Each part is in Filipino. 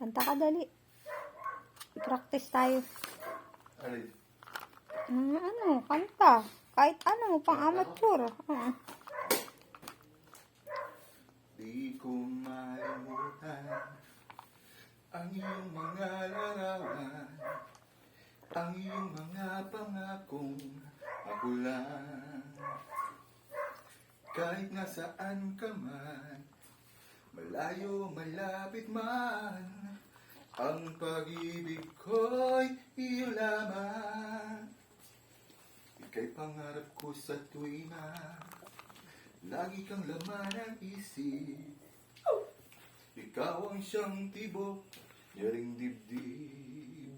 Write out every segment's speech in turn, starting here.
Kanta ka dali. Practice tayo. Alin? Mm, ano, kanta. Kahit ano, pang amateur. Di ko malimutan ang iyong mga larawan, ang iyong mga pangakong ako lang. Kahit nasaan ka man, malayo, malapit man, ang pag-ibig ko'y iyo lamang. Ika'y pangarap ko sa tuwina, Lagi kang laman ng isip Ikaw ang siyang tibok Yaring dibdib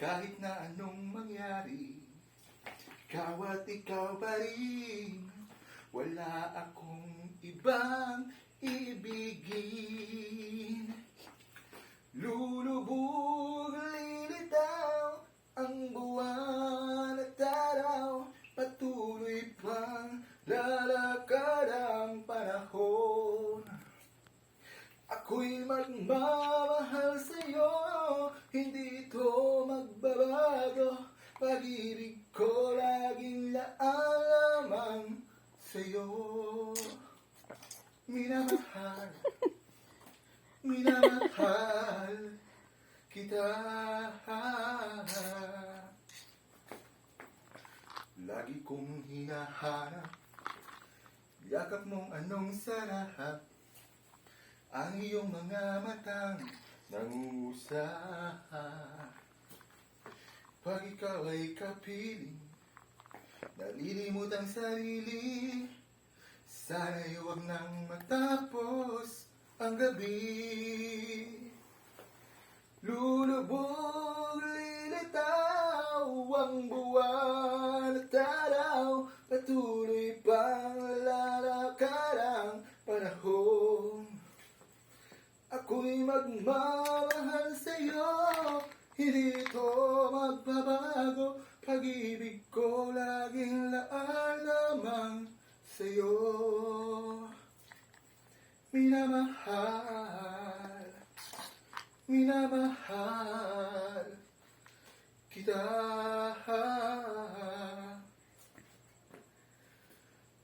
Kahit na anong mangyari Ikaw at ikaw pa rin Wala akong ibang ibigin. Lulubog, lilitaw Ang buwan at araw. Patuloy pang lalakad ang panahon. Ako'y magmamahal sa'yo sa'yo. Minamahal. Minamahal kita. Lagi kong hinahanap Yakap mong anong sarap Ang iyong mga matang nangusap Pag ikaw ay kapiling Nalilimot ang sarili. Sana'y huwag nang matapos ang gabi. Lulubog, lilitaw ang buwan at araw Patuloy pang lalakad ang panahon. Ako'y magmamahal sa'yo Hindi ito magbabago sa'yo Minamahal Minamahal kita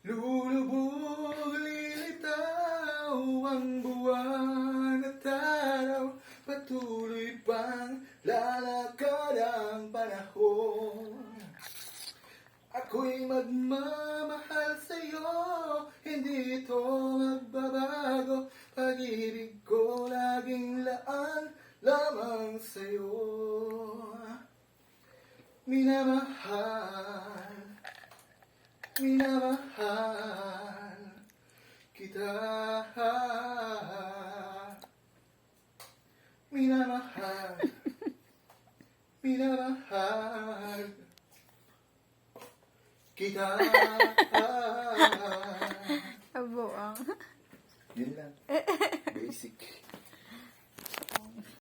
Lulubog, lilitaw ang buwan at araw Patuloy pang lalakad ang panahon Ako'y magmamahal Minamahal Minamahal kita Minamahal Minamahal kita Abo, ah. Yun lang. Basic.